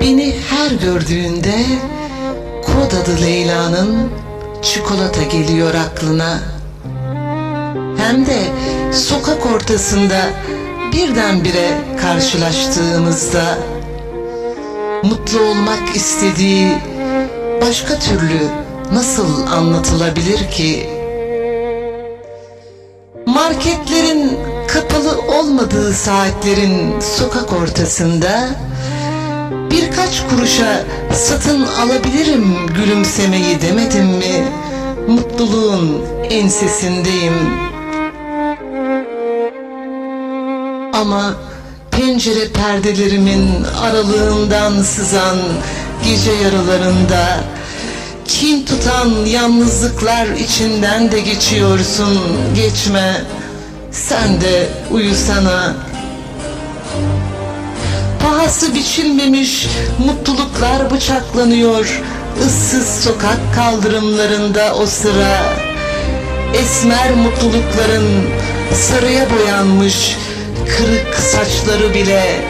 Beni her gördüğünde kod adı Leyla'nın çikolata geliyor aklına. Hem de sokak ortasında birdenbire karşılaştığımızda mutlu olmak istediği başka türlü nasıl anlatılabilir ki? Marketlerin kapalı olmadığı saatlerin sokak ortasında birkaç kuruşa satın alabilirim gülümsemeyi demedim mi? Mutluluğun ensesindeyim. Ama pencere perdelerimin aralığından sızan gece yarılarında kin tutan yalnızlıklar içinden de geçiyorsun geçme sen de uyusana. Pahası biçilmemiş mutluluklar bıçaklanıyor. Issız sokak kaldırımlarında o sıra esmer mutlulukların sarıya boyanmış kırık saçları bile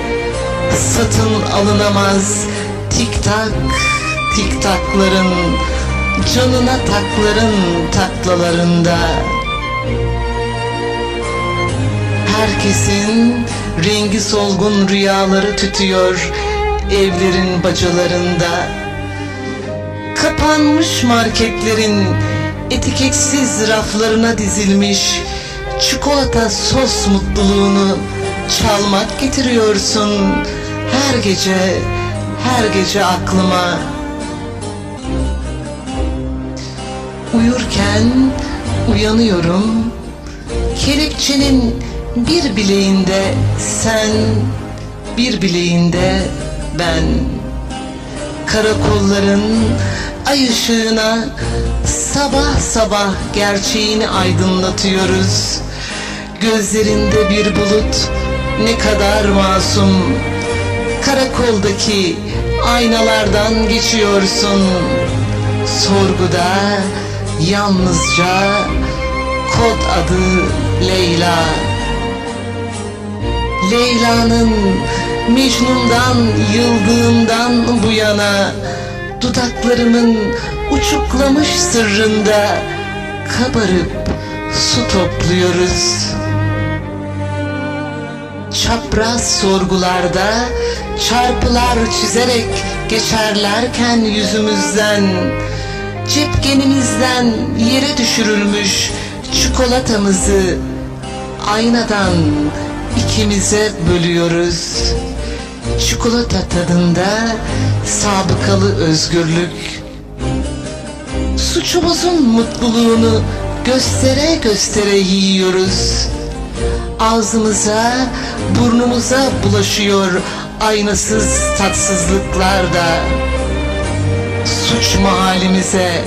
satın alınamaz. Tik tak tik takların canına takların taklalarında herkesin rengi solgun rüyaları tütüyor evlerin bacalarında. Kapanmış marketlerin etiketsiz raflarına dizilmiş çikolata sos mutluluğunu çalmak getiriyorsun her gece her gece aklıma. Uyurken uyanıyorum kelepçenin bir bileğinde sen bir bileğinde ben karakolların ay ışığına sabah sabah gerçeğini aydınlatıyoruz. Gözlerinde bir bulut ne kadar masum. Karakoldaki aynalardan geçiyorsun. Sorguda yalnızca kod adı Leyla. Leyla'nın Mecnun'dan yıldığından bu yana dudaklarımın uçuklamış sırrında kabarıp su topluyoruz. Çapraz sorgularda çarpılar çizerek geçerlerken yüzümüzden cepkenimizden yere düşürülmüş çikolatamızı aynadan ikimize bölüyoruz. Çikolata tadında sabıkalı özgürlük. Suçumuzun mutluluğunu göstere göstere yiyoruz. Ağzımıza, burnumuza bulaşıyor aynasız tatsızlıklar da. Suç mahallimize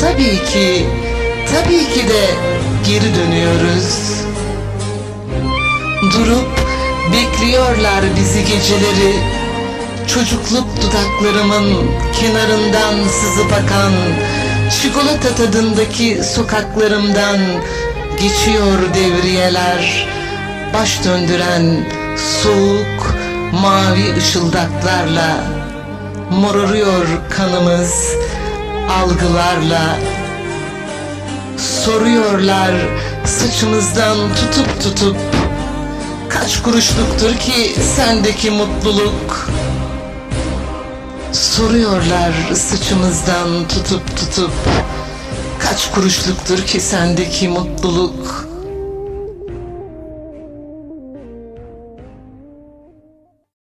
tabii ki, tabii ki de geri dönüyoruz. Durup bekliyorlar bizi geceleri. Çocukluk dudaklarımın kenarından sızıp akan Çikolata tadındaki sokaklarımdan Geçiyor devriyeler. Baş döndüren soğuk mavi ışıldaklarla Moruruyor kanımız algılarla. Soruyorlar saçımızdan tutup tutup Kaç kuruşluktur ki sendeki mutluluk? Soruyorlar saçımızdan tutup tutup. Kaç kuruşluktur ki sendeki mutluluk